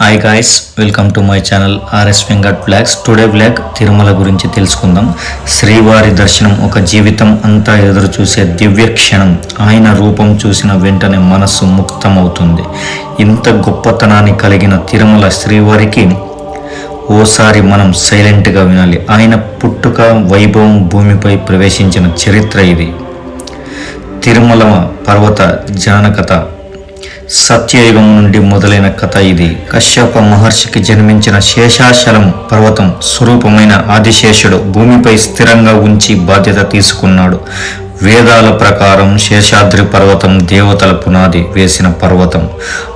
Hi guys welcome to my channel RS Venkat blogs today blog Tirumala గురించి తెలుసుకుందాం. శ్రీవారి దర్శనం ఒక జీవితం అంతా ఎదురు చూసే దివ్య క్షణం. ఆయన రూపం చూసిన వెంటనే మనస్సు ముక్తమవుతుంది. ఇంత గొప్పతనాన్ని కలిగిన తిరుమల శ్రీవారికి ఓసారి మనం సైలెంట్గా వినాలి. ఆయన పుట్టుక వైభవం భూమిపై ప్రవేశించిన చరిత్ర ఇది. తిరుమల పర్వత జానకథ సత్యయుగం నుండి మొదలైన కథ ఇది. కశ్యప మహర్షికి జన్మించిన శేషాచలం పర్వతం స్వరూపమైన ఆదిశేషుడు భూమిపై స్థిరంగా ఉంచి బాధ్యత తీసుకున్నాడు. వేదాల ప్రకారం శేషాద్రి పర్వతం దేవతల పునాది వేసిన పర్వతం.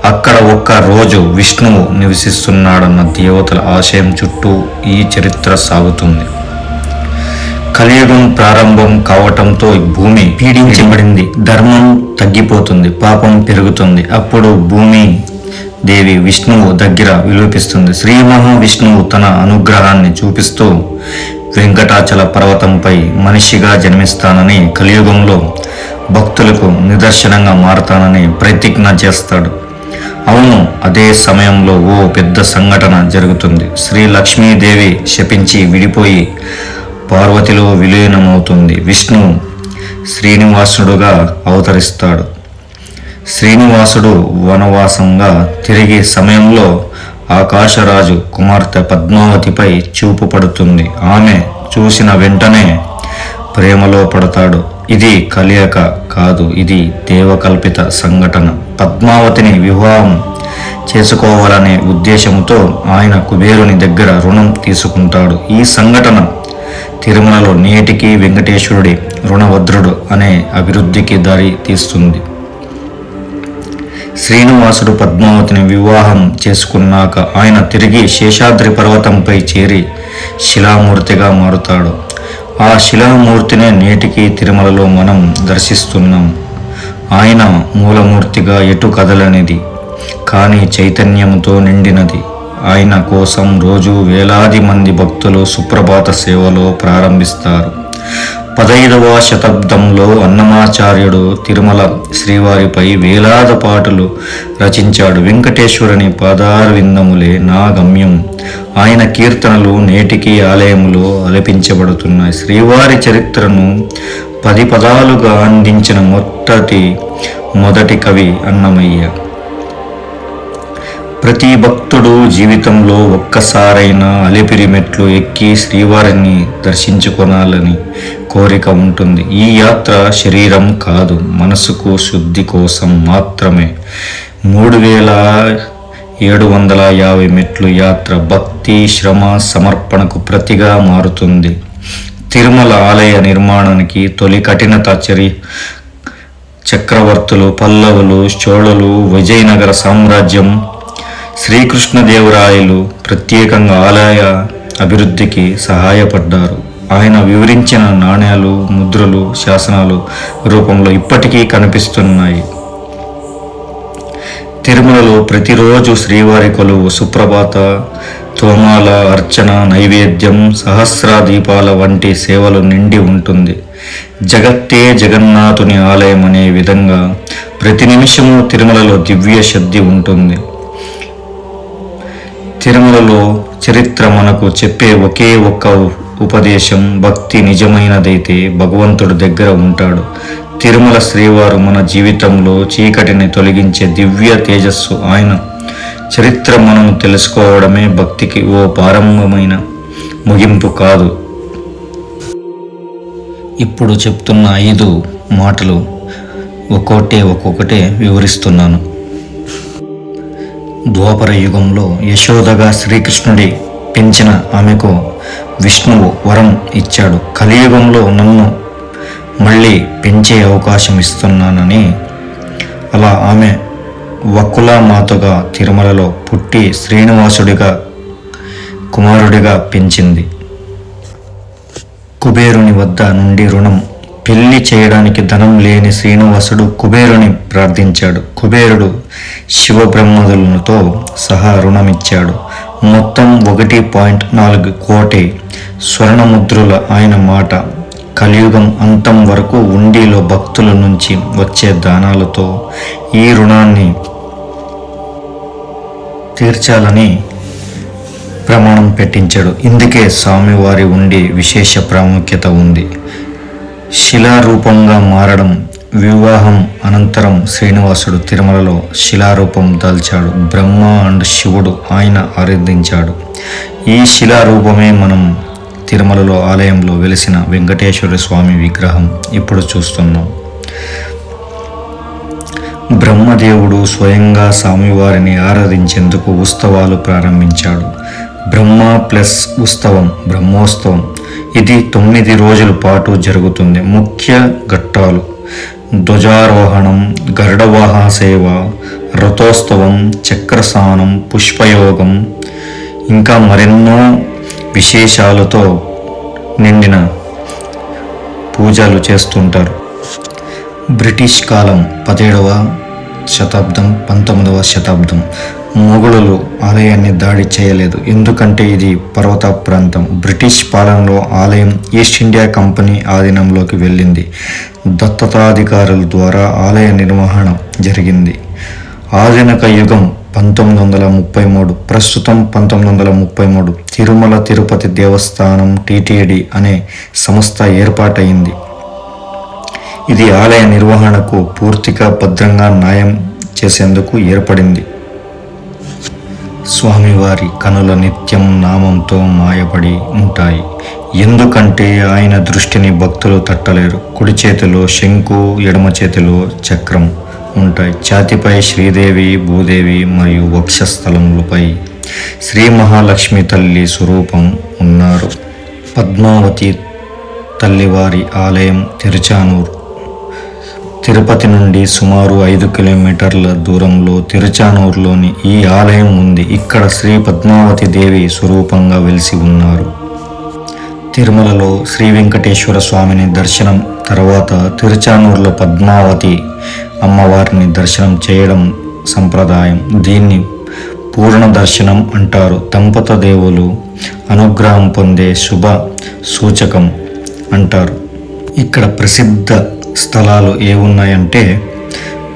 అక్కడ ఒక్క రోజు విష్ణువు నివసిస్తున్నాడన్న దేవతల ఆశయం చుట్టూ ఈ చరిత్ర సాగుతుంది. కలియుగం ప్రారంభం కావటంతో భూమి పీడించబడింది. ధర్మం తగ్గిపోతుంది. పాపం పెరుగుతుంది. అప్పుడు భూమి దేవి విష్ణువు దగ్గర విలోపిస్తుంది. శ్రీ మహావిష్ణువు తన అనుగ్రహాన్ని చూపిస్తూ వెంకటాచల పర్వతంపై మనిషిగా జన్మిస్తానని కలియుగంలో భక్తులకు నిదర్శనంగా మారతానని ప్రతిజ్ఞ చేస్తాడు. అవును అదే సమయంలో ఓ పెద్ద సంఘటన జరుగుతుంది. శ్రీ లక్ష్మీదేవి శపించి విడిపోయి పార్వతిలో విలీనమవుతుంది. విష్ణు శ్రీనివాసుడుగా అవతరిస్తాడు. శ్రీనివాసుడు వనవాసంగా తిరిగే సమయంలో ఆకాశరాజు కుమార్తె పద్మావతిపై చూపు పడుతుంది. ఆమె చూసిన వెంటనే ప్రేమలో పడతాడు. ఇది కలియక కాదు ఇది దేవకల్పిత సంఘటన. పద్మావతిని వివాహం చేసుకోవాలనే ఉద్దేశంతో ఆయన కుబేరుని దగ్గర రుణం తీసుకుంటాడు. ఈ సంఘటన తిరుమలలో నేటికి వెంకటేశ్వరుడి రుణభద్రుడు అనే అభివృద్ధికి దారి తీస్తుంది. శ్రీనివాసుడు పద్మావతిని వివాహం చేసుకున్నాక ఆయన తిరిగి శేషాద్రి పర్వతంపై చేరి శిలామూర్తిగా మారుతాడు. ఆ శిలామూర్తినే నేటికి తిరుమలలో మనం దర్శిస్తున్నాం. ఆయన మూలమూర్తిగా ఎటు కదలనిది కానీ చైతన్యంతో నిండినది. ఆయన కోసం రోజు వేలాది మంది భక్తులు సుప్రభాత సేవలో ప్రారంభిస్తారు. పదైదవ శతాబ్దంలో అన్నమాచార్యుడు తిరుమల శ్రీవారిపై వేలాద పాటలు రచించాడు. వెంకటేశ్వరుని పాదారవిందములే నా గమ్యం. ఆయన కీర్తనలు నేటికి ఆలయములో అలపించబడుతున్నాయి. శ్రీవారి చరిత్రను పది పదాలుగా అందించిన మొట్టటి మొదటి కవి అన్నమయ్య. ప్రతి భక్తుడు జీవితంలో ఒక్కసారైనా అలిపిరి మెట్లు ఎక్కి శ్రీవారిని దర్శించుకోనాలని కోరిక ఉంటుంది. ఈ యాత్ర శరీరం కాదు మనసుకు శుద్ధి కోసం మాత్రమే. మూడు వేల ఏడు వందల యాభై మెట్లు యాత్ర భక్తి శ్రమ సమర్పణకు ప్రతిగా మారుతుంది. తిరుమల ఆలయ నిర్మాణానికి తొలి కఠినత చరి చక్రవర్తులు పల్లవులు చోళలు విజయనగర సామ్రాజ్యం శ్రీకృష్ణదేవరాయలు ప్రత్యేకంగా ఆలయ అభివృద్ధికి సహాయపడ్డారు. ఆయన వివరించిన నాణ్యాలు ముద్రలు శాసనాలు రూపంలో ఇప్పటికీ కనిపిస్తున్నాయి. తిరుమలలో ప్రతిరోజు శ్రీవారి కొలువు సుప్రభాత తోమాల అర్చన నైవేద్యం సహస్ర దీపాల వంటి సేవలు నిండి ఉంటుంది. జగత్తే జగన్నాథుని ఆలయం అనే విధంగా ప్రతి నిమిషము తిరుమలలో దివ్య శుద్ధి ఉంటుంది. తిరుమలలో చరిత్ర మనకు చెప్పే ఒకే ఒక్క ఉపదేశం భక్తి నిజమైనదైతే భగవంతుడు దగ్గర ఉంటాడు. తిరుమల శ్రీవారు మన జీవితంలో చీకటిని తొలగించే దివ్య తేజస్సు ఆయన. చరిత్ర మనం తెలుసుకోవడమే భక్తికి ఓ ప్రారంభమైన ముగింపు కాదు. ఇప్పుడు చెప్తున్న ఐదు మాటలు ఒక్కొక్కటే ఒక్కొక్కటే వివరిస్తున్నాను. ద్వాపర యుగంలో యశోదగా శ్రీకృష్ణుడి పెంచిన ఆమెకు విష్ణువు వరం ఇచ్చాడు. కలియుగంలో నన్ను మళ్ళీ పెంచే అవకాశం ఇస్తున్నానని అలా ఆమె వకులామాతగా తిరుమలలో పుట్టి శ్రీనివాసుడిగా కుమారుడిగా పెంచింది. కుబేరుని వద్ద నుండి రుణం పెళ్ళి చేయడానికి ధనం లేని శ్రీనివాసుడు కుబేరుని ప్రార్థించాడు. కుబేరుడు శివబ్రహ్మదులతో సహా రుణమిచ్చాడు. మొత్తం ఒకటి పాయింట్ నాలుగు కోటి స్వర్ణముద్రుల ఆయన మాట. కలియుగం అంతం వరకు ఉండిలో భక్తుల నుంచి వచ్చే దానాలతో ఈ రుణాన్ని తీర్చాలని ప్రమాణం పెట్టించాడు. ఇందుకే స్వామివారి ఉండి విశేష ప్రాముఖ్యత ఉంది. శిలారూపంగా మారడం వివాహం అనంతరం శ్రీనివాసుడు తిరుమలలో శిలారూపం దాల్చాడు. బ్రహ్మ అండ్ శివుడు ఆయన ఆరాధించాడు. ఈ శిలారూపమే మనం తిరుమలలో ఆలయంలో వెలిసిన వెంకటేశ్వర స్వామి విగ్రహం ఇప్పుడు చూస్తున్నాం. బ్రహ్మదేవుడు స్వయంగా స్వామివారిని ఆరాధించేందుకు ఉత్సవాలు ప్రారంభించాడు. బ్రహ్మ ప్లస్ ఉత్సవం బ్రహ్మోత్సవం. ఇది తొమ్మిది రోజుల పాటు జరుగుతుంది. ముఖ్య ఘట్టాలు. ధ్వజారోహణం గరుడవాహ సేవ రథోత్సవం చక్రస్నానం పుష్పయోగం ఇంకా మరెన్నో విశేషాలతో నిండిన పూజలు చేస్తుంటారు. బ్రిటిష్ కాలం పదిహేడవ శతాబ్దం పంతొమ్మిదవ శతాబ్దం. మొఘలులు ఆలయాన్ని దాడి చేయలేదు. ఎందుకంటే ఇది పర్వత ప్రాంతం బ్రిటిష్ పాలనలో ఆలయం ఈస్ట్ ఇండియా కంపెనీ ఆధీనంలోకి వెళ్ళింది. దత్తతాధికారుల ద్వారా ఆలయ నిర్వహణ జరిగింది. ఆధునిక యుగం పంతొమ్మిది వందల ముప్పై మూడు ప్రస్తుతం పంతొమ్మిది వందల ముప్పై మూడు తిరుమల తిరుపతి దేవస్థానం టీటీడీ అనే సంస్థ ఏర్పాటైంది ఇది ఆలయ నిర్వహణకు పూర్తిగా భద్రంగా న్యాయం చేసేందుకు ఏర్పడింది. స్వామివారి కనుల నిత్యం నామంతో మాయపడి ఉంటాయి. ఎందుకంటే ఆయన దృష్టిని భక్తులు తట్టలేరు. కుడి చేతిలో శంకు ఎడమ చేతిలో చక్రం ఉంటాయి. ఛాతిపై శ్రీదేవి భూదేవి మరియు వక్షస్థలములపై శ్రీ మహాలక్ష్మి తల్లి స్వరూపం ఉన్నారు. పద్మావతి తల్లివారి ఆలయం తిరుచానూరు. తిరుపతి నుండి సుమారు ఐదు కిలోమీటర్ల దూరంలో తిరుచానూరులోని ఈ ఆలయం ఉంది. ఇక్కడ శ్రీ పద్మావతి దేవి స్వరూపంగా వెలిసి ఉన్నారు. తిరుమలలో శ్రీ వెంకటేశ్వర స్వామిని దర్శనం తర్వాత తిరుచానూరులో పద్మావతి అమ్మవారిని దర్శనం చేయడం సంప్రదాయం. దీన్ని పూర్ణ దర్శనం అంటారు. దంపత దేవులు అనుగ్రహం పొందే శుభ సూచకం అంటారు. ఇక్కడ ప్రసిద్ధ స్థలాలు ఏమున్నాయంటే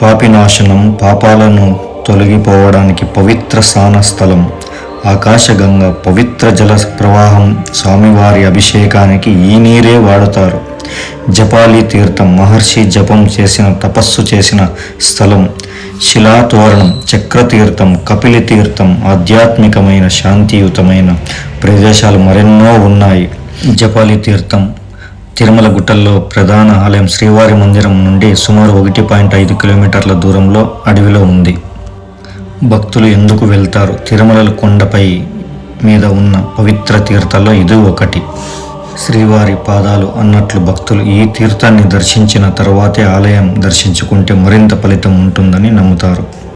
పాపినాశనం పాపాలను తొలగిపోవడానికి పవిత్ర స్నాన స్థలం ఆకాశగంగ పవిత్ర జల ప్రవాహం స్వామివారి అభిషేకానికి ఈ నీరే వాడుతారు. జపాలి తీర్థం మహర్షి జపం చేసిన తపస్సు చేసిన స్థలం శిలాతోరణం చక్రతీర్థం కపిలి తీర్థం ఆధ్యాత్మికమైన శాంతియుతమైన ప్రదేశాలు మరెన్నో ఉన్నాయి. జపాలి తీర్థం తిరుమల గుట్టల్లో ప్రధాన ఆలయం శ్రీవారి మందిరం నుండి సుమారు ఒకటి పాయింట్ ఐదు కిలోమీటర్ల దూరంలో అడవిలో ఉంది. భక్తులు ఎందుకు వెళ్తారు? తిరుమల కొండపై మీద ఉన్న పవిత్ర తీర్థాల్లో ఇది ఒకటి. శ్రీవారి పాదాలు అన్నట్లు భక్తులు ఈ తీర్థాన్ని దర్శించిన తర్వాతే ఆలయం దర్శించుకుంటే మరింత ఫలితం ఉంటుందని నమ్ముతారు.